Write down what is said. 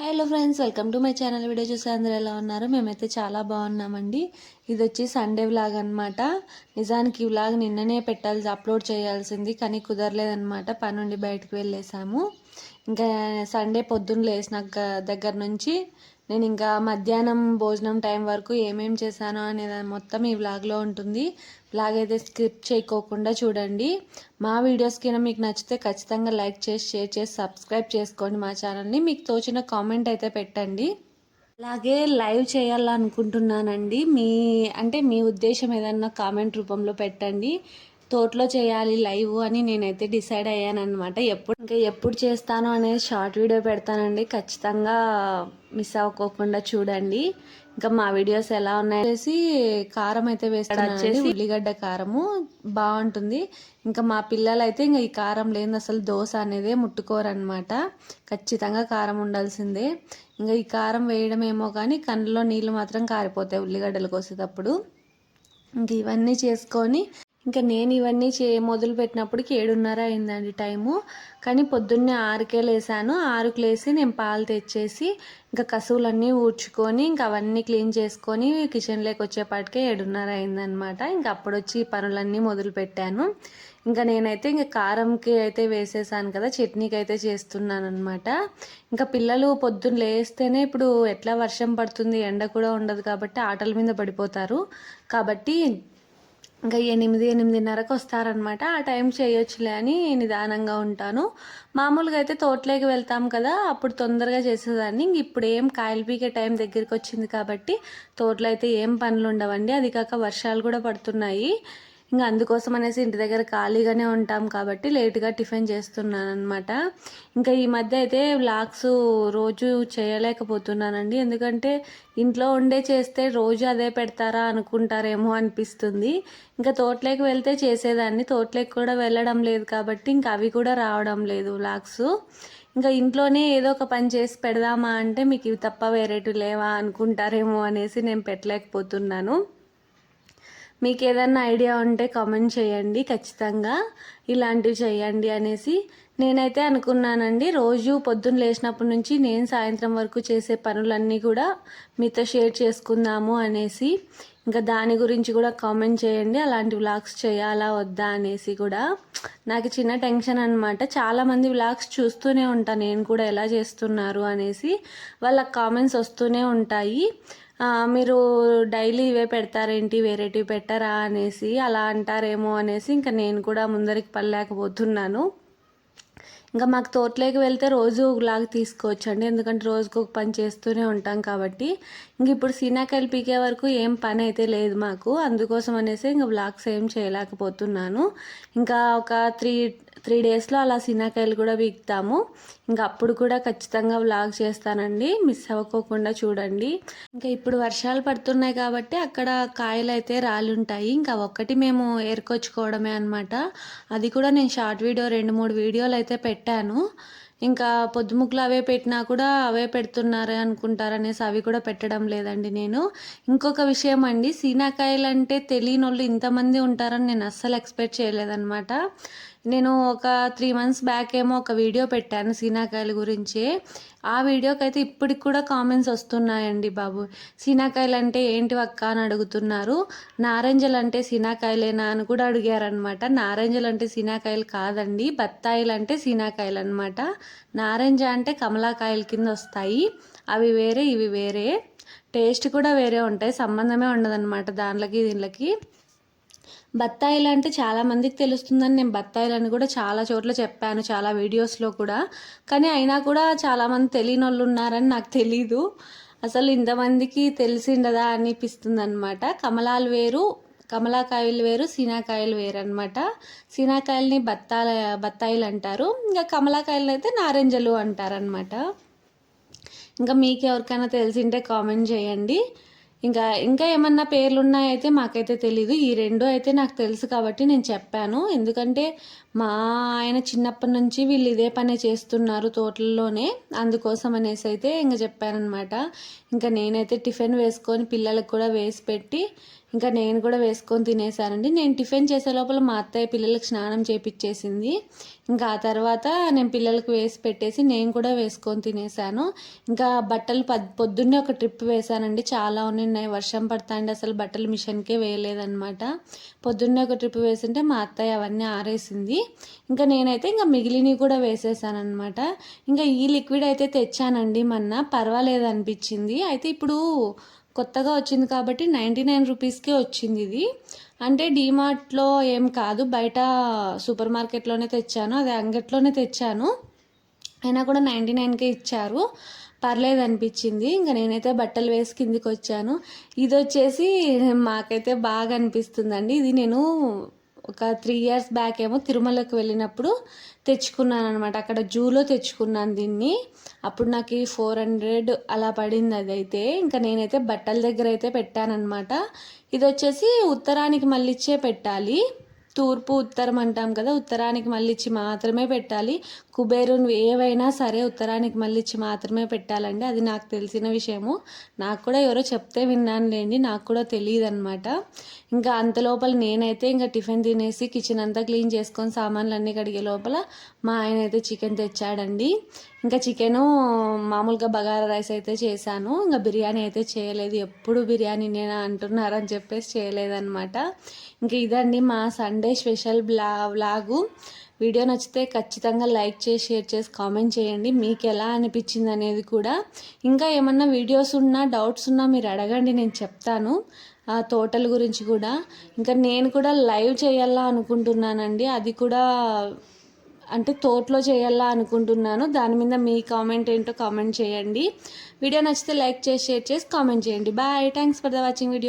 Hello friends welcome to my channel. Video చూసే అందరూ ఎలా ఉన్నారు? మేమైతే చాలా బాగున్నామండి. ఇది వచ్చి సండే వ్లాగ్ అనమాట నిజానికి ఈ వ్లాగ్ నిన్ననే పెట్టాల్సి అప్లోడ్ చేయాల్సింది కానీ కుదరలేదనమాట పని నుండి బయటకు వెళ్ళేసాము. ఇంకా సండే పొద్దున్న లేసిన దగ్గర నుంచి నేను ఇంకా మధ్యాహ్నం భోజనం టైం వరకు ఏమేం చేశానో అనేది మొత్తం ఈ వ్లాగ్లో ఉంటుంది. వ్లాగ్ అయితే స్క్రిప్ట్ చేయకోకుండా చూడండి. మా వీడియోస్ కింద మీకు నచ్చితే ఖచ్చితంగా లైక్ చేసి షేర్ చేసి సబ్స్క్రైబ్ చేసుకోండి మా ఛానల్ని. మీకు తోచిన కామెంట్ అయితే పెట్టండి. అలాగే లైవ్ చేయాలనుకుంటున్నానండి. మీ అంటే మీ ఉద్దేశం ఏదన్నా కామెంట్ రూపంలో పెట్టండి. తోటలో చేయాలి లైవ్ అని నేనైతే డిసైడ్ అయ్యాను అనమాట ఎప్పుడు ఇంకా ఎప్పుడు చేస్తాను అనేది షార్ట్ వీడియో పెడతానండి. ఖచ్చితంగా మిస్ అవ్వకోకుండా చూడండి. ఇంకా మా వీడియోస్ ఎలా ఉన్నాయనేసి కారం అయితే వేస్తాను ఉల్లిగడ్డ కారము బాగుంటుంది. ఇంకా మా పిల్లలు అయితే ఇంకా ఈ కారం లేని అసలు దోశ అనేది ముట్టుకోరనమాట ఖచ్చితంగా కారం ఉండాల్సిందే. ఇంకా ఈ కారం వేయడం ఏమో కానీ కళ్ళలో నీళ్ళు మాత్రం కారిపోతాయి ఉల్లిగడ్డలు కోసేటప్పుడు. ఇంక ఇవన్నీ చేసుకొని ఇంకా నేను ఇవన్నీ చే మొదలు పెట్టినప్పటికి ఏడున్నర అయిందండి టైము. కానీ పొద్దున్నే ఆరుకే లేసాను. ఆరుకు లేసి నేను పాలు తెచ్చేసి ఇంకా కసువులన్నీ ఊడ్చుకొని ఇంకా అవన్నీ క్లీన్ చేసుకొని కిచెన్లోకి వచ్చేపాటికే ఏడున్నర అయిందనమాట ఇంకా అప్పుడు వచ్చి పనులన్నీ మొదలు పెట్టాను ఇంకా నేనైతే ఇంకా కారంకి అయితే వేసేసాను కదా చట్నీకి అయితే చేస్తున్నాను అనమాట ఇంకా పిల్లలు పొద్దున్న లేస్తేనే ఇప్పుడు ఎట్లా వర్షం పడుతుంది ఎండ కూడా ఉండదు కాబట్టి ఆటల మీద పడిపోతారు. కాబట్టి ఇంకా ఎనిమిది ఎనిమిదిన్నరకు వస్తారనమాట ఆ టైం చేయొచ్చులే అని నిదానంగా ఉంటాను. మామూలుగా అయితే తోటలోకి వెళ్తాం కదా అప్పుడు తొందరగా చేసేదాన్ని. ఇంక ఇప్పుడు ఏం కాయలు పీకే టైం దగ్గరికి వచ్చింది కాబట్టి తోటలో అయితే ఏం పనులు ఉండవండి. అది కాక వర్షాలు కూడా పడుతున్నాయి. ఇంకా అందుకోసం అనేసి ఇంటి దగ్గర ఖాళీగానే ఉంటాం కాబట్టి లేట్గా టిఫిన్ చేస్తున్నాను అనమాట ఇంకా ఈ మధ్య అయితే వ్లాగ్స్ రోజు చేయలేకపోతున్నానండి. ఎందుకంటే ఇంట్లో ఉండే చేస్తే రోజు అదే పెడతారా అనుకుంటారేమో అనిపిస్తుంది. ఇంకా తోటలోకి వెళ్తే చేసేదాన్ని. తోటలోకి కూడా వెళ్ళడం లేదు కాబట్టి ఇంకా అవి కూడా రావడం లేదు వ్లాగ్స్. ఇంకా ఇంట్లోనే ఏదో ఒక పని చేసి పెడదామా అంటే మీకు ఇవి తప్ప వేరేటివి లేవా అనుకుంటారేమో అనేసి నేను పెట్టలేకపోతున్నాను. మీకు ఏదన్నా ఐడియా ఉంటే కామెంట్ చేయండి ఖచ్చితంగా. ఇలాంటివి చేయండి అనేసి నేనైతే అనుకున్నానండి రోజు పొద్దున్న లేచినప్పటి నుంచి నేను సాయంత్రం వరకు చేసే పనులన్నీ కూడా మీతో షేర్ చేసుకుందాము అనేసి ఇంకా దాని గురించి కూడా కామెంట్ చేయండి అలాంటి వ్లాగ్స్ చేయాలా వద్దా అనేసి కూడా. నాకు చిన్న టెన్షన్ అనమాట చాలామంది వ్లాగ్స్ చూస్తూనే ఉంటాను నేను కూడా ఎలా చేస్తున్నారు అనేసి. వాళ్ళ కామెంట్స్ వస్తూనే ఉంటాయి. మీరు డైలీ ఇవే పెడతారేంటి వేరేటివి పెట్టరా అనేసి అలా అంటారేమో అనేసి ఇంకా నేను కూడా ముందరికి పడలేకపోతున్నాను. ఇంకా మాకు తోటలోకి వెళ్తే రోజు ఒకలాగా తీసుకోవచ్చండి. ఎందుకంటే రోజుకు ఒక పని చేస్తూనే ఉంటాం కాబట్టి. ఇంక ఇప్పుడు సీనాకాయలు పీకే వరకు ఏం పని అయితే లేదు మాకు. అందుకోసం అనేసి ఇంకా బ్లాగ్స్ ఏం చేయలేకపోతున్నాను. ఇంకా ఒక త్రీ త్రీ డేస్లో అలా సీనాకాయలు కూడా పీకుతాము. ఇంకా అప్పుడు కూడా ఖచ్చితంగా వ్లాగ్ చేస్తానండి. మిస్ అవ్వకోకుండా చూడండి. ఇంకా ఇప్పుడు వర్షాలు పడుతున్నాయి కాబట్టి అక్కడ కాయలు అయితే రాలుంటాయి ఇంకా ఒక్కటి మేము ఏరుకొచ్చుకోవడమే అనమాట అది కూడా నేను షార్ట్ వీడియో రెండు మూడు వీడియోలు అయితే పెట్టాను. ఇంకా పొద్దుముక్కలు అవే పెట్టినా కూడా అవే పెడుతున్నారు అనుకుంటారనేసి అవి కూడా పెట్టడం లేదండి నేను. ఇంకొక విషయం అండి సీనాకాయలు అంటే తెలియని వాళ్ళు ఇంతమంది ఉంటారని నేను అస్సలు ఎక్స్పెక్ట్ చేయలేదన్నమాట. నేను ఒక త్రీ మంత్స్ బ్యాక్ ఏమో ఒక వీడియో పెట్టాను సీనాకాయల గురించి. ఆ వీడియోకి అయితే ఇప్పటికి కూడా కామెంట్స్ వస్తున్నాయండి బాబు. సీనాకాయలు అంటే ఏంటి అక్క అని అడుగుతున్నారు. నారింజలు అంటే సీనాకాయలేనా అని కూడా అడిగారనమాట నారింజలు అంటే సీనాకాయలు కాదండి బత్తాయిలు అంటే సీనాకాయలు అనమాట నారింజ అంటే కమలాకాయల కింద వస్తాయి. అవి వేరే ఇవి వేరే. టేస్ట్ కూడా వేరే ఉంటాయి సంబంధమే ఉండదన్నమాట దాంట్లోకి దీంట్లోకి. బత్తాయిలు అంటే చాలామందికి తెలుస్తుందని నేను బత్తాయిలని కూడా చాలా చోట్ల చెప్పాను చాలా వీడియోస్లో కూడా. కానీ అయినా కూడా చాలామంది తెలియని వాళ్ళు ఉన్నారని నాకు తెలీదు. అసలు ఇంతమందికి తెలిసిండదా అనిపిస్తుంది అనమాట కమలాలు వేరు కమలాకాయలు వేరు సీనాకాయలు వేరు అనమాట సీనాకాయలని బత్తాల బత్తాయిలు అంటారు. ఇంకా కమలాకాయలు అయితే నారింజలు అంటారనమాట ఇంకా మీకు ఎవరికైనా తెలిసింటే కామెంట్ చేయండి. ఇంకా ఇంకా ఏమన్నా పేర్లు ఉన్నాయైతే మాకైతే తెలీదు. ఈ రెండు అయితే నాకు తెలుసు కాబట్టి నేను చెప్పాను. ఎందుకంటే మా ఆయన చిన్నప్పటి నుంచి వీళ్ళు ఇదే పనే చేస్తున్నారు తోటల్లోనే. అందుకోసం అనేసి అయితే ఇంకా చెప్పానమాట ఇంకా నేనైతే టిఫిన్ వేసుకొని పిల్లలకు కూడా వేసి పెట్టి ఇంకా నేను కూడా వేసుకొని తినేసానండి నేను టిఫిన్ చేసే లోపల మా అత్తయ్య పిల్లలకు స్నానం చేపించేసింది ఇంకా ఆ తర్వాత నేను పిల్లలకు వేసి పెట్టేసి నేను కూడా వేసుకొని తినేసాను ఇంకా బట్టలు పొద్దున్నే ఒక ట్రిప్ వేసానండి చాలా ఉన్నాయి. వర్షం పడతాండి అసలు బట్టలు మిషన్కే వేయలేదన్నమాట పొద్దున్నే ఒక ట్రిప్ వేసింటే మా అత్తయ్య అవన్నీ ఆరేసింది. ఇంకా నేనైతే ఇంకా మిగిలినవి కూడా వేసేసాను అనమాట ఇంకా ఈ లిక్విడ్ అయితే తెచ్చానండి మొన్న. పర్వాలేదు అనిపించింది. అయితే ఇప్పుడు కొత్తగా వచ్చింది కాబట్టి నైంటీ నైన్ రూపీస్కే వచ్చింది ఇది. అంటే డీమార్ట్లో ఏం కాదు. బయట సూపర్ మార్కెట్లోనే తెచ్చాను. అది అంగట్లోనే తెచ్చాను. అయినా కూడా నైంటీ నైన్కే ఇచ్చారు. పర్లేదు అనిపించింది. ఇంకా నేనైతే బట్టలు వేసి కిందికి వచ్చాను. ఇది వచ్చేసి మాకైతే బాగా అనిపిస్తుందండి. ఇది నేను ఒక త్రీ ఇయర్స్ బ్యాక్ ఏమో తిరుమలకు వెళ్ళినప్పుడు తెచ్చుకున్నాను అనమాట అక్కడ జూలో తెచ్చుకున్నాను దీన్ని. అప్పుడు నాకు ఫోర్ హండ్రెడ్ అలా పడింది అదైతే. ఇంకా నేనైతే బట్టల దగ్గర అయితే పెట్టానమాట ఇది వచ్చేసి ఉత్తరానికి మళ్ళీచ్చే పెట్టాలి. తూర్పు ఉత్తరం అంటాం కదా ఉత్తరానికి మళ్ళీచ్చి మాత్రమే పెట్టాలి. కుబేరున్ ఏవైనా సరే ఉత్తరానికి మళ్ళీచ్చి మాత్రమే పెట్టాలండి. అది నాకు తెలిసిన విషయము. నాకు కూడా ఎవరో చెప్తే విన్నాను లేండి నాకు కూడా తెలియదు అనమాట ఇంకా అంత లోపల నేనైతే ఇంకా టిఫిన్ తినేసి కిచెన్ అంతా క్లీన్ చేసుకొని సామాన్లు అన్నీ కడిగే లోపల మా ఆయన అయితే చికెన్ తెచ్చాడండి. ఇంకా చికెను మామూలుగా బగారా రైస్ అయితే చేశాను. ఇంకా బిర్యానీ అయితే చేయలేదు. ఎప్పుడు బిర్యానీ నేను అంటున్నారని చెప్పేసి చేయలేదన్నమాట. ఇంకా ఇదండి మా సండే స్పెషల్ బ్లా వ్లాగు. వీడియో నచ్చితే ఖచ్చితంగా లైక్ చేసి షేర్ చేసి కామెంట్ చేయండి. మీకు ఎలా అనిపించింది అనేది కూడా. ఇంకా ఏమన్నా వీడియోస్ ఉన్నా డౌట్స్ ఉన్నా మీరు అడగండి నేను చెప్తాను. ఆ తోటల గురించి కూడా. ఇంకా నేను కూడా లైవ్ చేయాలా అనుకుంటున్నానండి. అది కూడా అంటే తోటలో చేయాలా అనుకుంటున్నాను. దాని మీద మీ కామెంట్ ఏంటో కామెంట్ చేయండి. వీడియో నచ్చితే లైక్ చేసి షేర్ చేసి కామెంట్ చేయండి. Bye. Thanks for the watching video.